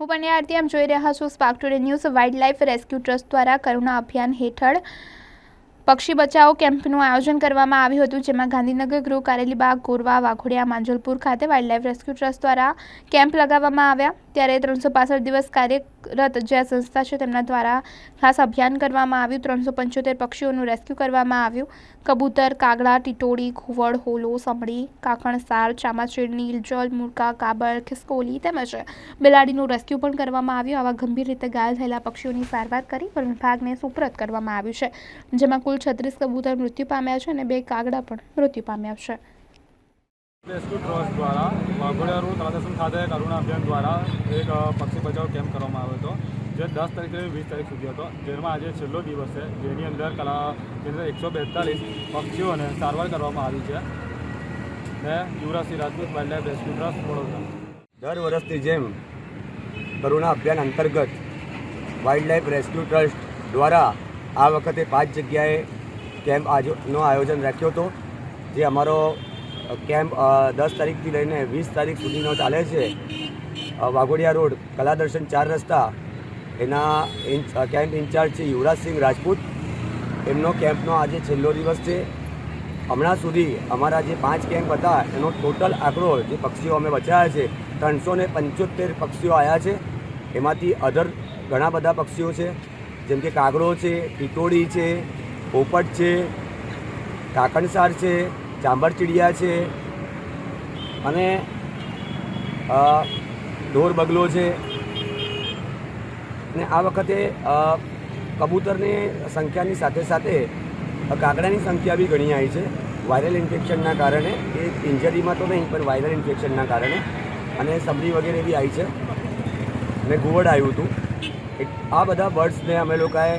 હું પણ આરતી આમ જોઈ રહ્યા છું. Spark today news wildlife rescue trust દ્વારા કરુણા અભિયાન હેઠળ પક્ષી બચાવો કેમ્પનું આયોજન કરવામાં આવ્યું હતું, જેમાં ગાંધીનગર ગૃહ કારેલીબાગ, ગોરવા, વાઘોડિયા, માંજલપુર ખાતે વાઇલ્ડ લાઇફ રેસ્ક્યુ ટ્રસ્ટ દ્વારા કેમ્પ લગાવવામાં આવ્યા. ત્યારે ત્રણસો પાસઠ દિવસ કાર્યરત જે સંસ્થા છે તેમના દ્વારા ખાસ અભિયાન કરવામાં આવ્યું. ત્રણસો પંચોતેર પક્ષીઓનું રેસ્ક્યુ કરવામાં આવ્યું. કબૂતર, કાગડા, ટીટોળી, ઘુવડ, હોલો, સમડી કાકણસાર ચામાચીડની ઇલજોલ મુરકા કાબર ખિસકોલી તેમજ બિલાડીનું રેસ્ક્યુ પણ કરવામાં આવ્યું. આવા ગંભીર રીતે ઘાયલ થયેલા પક્ષીઓની સારવાર કરી વન વિભાગને સુપ્રત કરવામાં આવ્યું છે, જેમાં કુલ છત્રીસ કબૂતર મૃત્યુ પામ્યા છે અને બે કાગડા પણ મૃત્યુ પામ્યા છે. રેસ્ક્યુ ટ્રસ્ટ દ્વારા વાઘોડિયા રોડ તાલાસન ખાતે કરુણા અભિયાન દ્વારા એક પક્ષી બચાવ કેમ્પ કરવામાં આવ્યો હતો, જે દસ તારીખથી વીસ તારીખ સુધી હતો. જેમાં આજે છેલ્લો દિવસ છે, જેની અંદર કલા કેન્દ્ર એકસો બેતાલીસ પક્ષીઓને સારવાર કરવામાં આવી છે. ને Yuvrajsinh Rajput wildlife rescue trust, Vadodara. દર વર્ષની જેમ કરુણા અભિયાન અંતર્ગત વાઇલ્ડ લાઇફ રેસ્ક્યુ ટ્રસ્ટ દ્વારા આ વખતે પાંચ જગ્યાએ કેમ્પ આજનો આયોજન રાખ્યો હતો, જે અમારો કેમ્પ દસ તારીખથી લઈને વીસ તારીખ સુધીનો ચાલે છે. વાઘોડિયા રોડ કલાદર્શન ચાર રસ્તા, એના કેમ્પ ઇન્ચાર્જ છે યુવરાજસિંહ રાજપૂત. એમનો કેમ્પનો આજે છેલ્લો દિવસ છે. હમણાં સુધી અમારા જે પાંચ કેમ્પ હતા, એનો ટોટલ આંકડો જે પક્ષીઓ અમે બચાવ્યા છે, ત્રણસો ને પંચોતેર પક્ષીઓ આવ્યા છે. એમાંથી અધર ઘણા બધા પક્ષીઓ છે, જેમ કે કાગડો છે ટીટોડી છે, પોપટ છે કાકણસાર છે ચાંબરચીડિયા છે અને ઢોર બગલો છે. અને આ વખતે કબૂતરની સંખ્યાની સાથે સાથે કાગડાની સંખ્યા બી ઘણી આવી છે. વાયરલ ઇન્ફેક્શનના કારણે, એ ઇન્જરીમાં તો નહીં, પણ વાયરલ ઇન્ફેક્શનના કારણે, અને સબરી વગેરે બી આવી છે. અને ઘુવડ આવ્યું હતું. આ બધા બર્ડ્સને અમે લોકોએ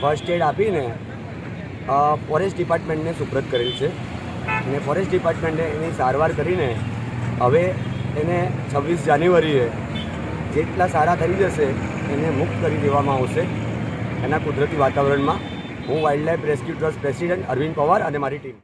ફર્સ્ટ એડ આપીને ફોરેસ્ટ ડિપાર્ટમેન્ટને સુપ્રત કરેલ છે. અને ફોરેસ્ટ ડિપાર્ટમેન્ટે એની સારવાર કરીને હવે એને છવ્વીસ જાન્યુઆરીએ જેટલા સારા થઈ જશે એને મુક્ત કરી દેવામાં આવશે. એના કુદરતી વાતાવરણમાં હું wildlife rescue trust president Arvind Pawar અને મારી ટીમ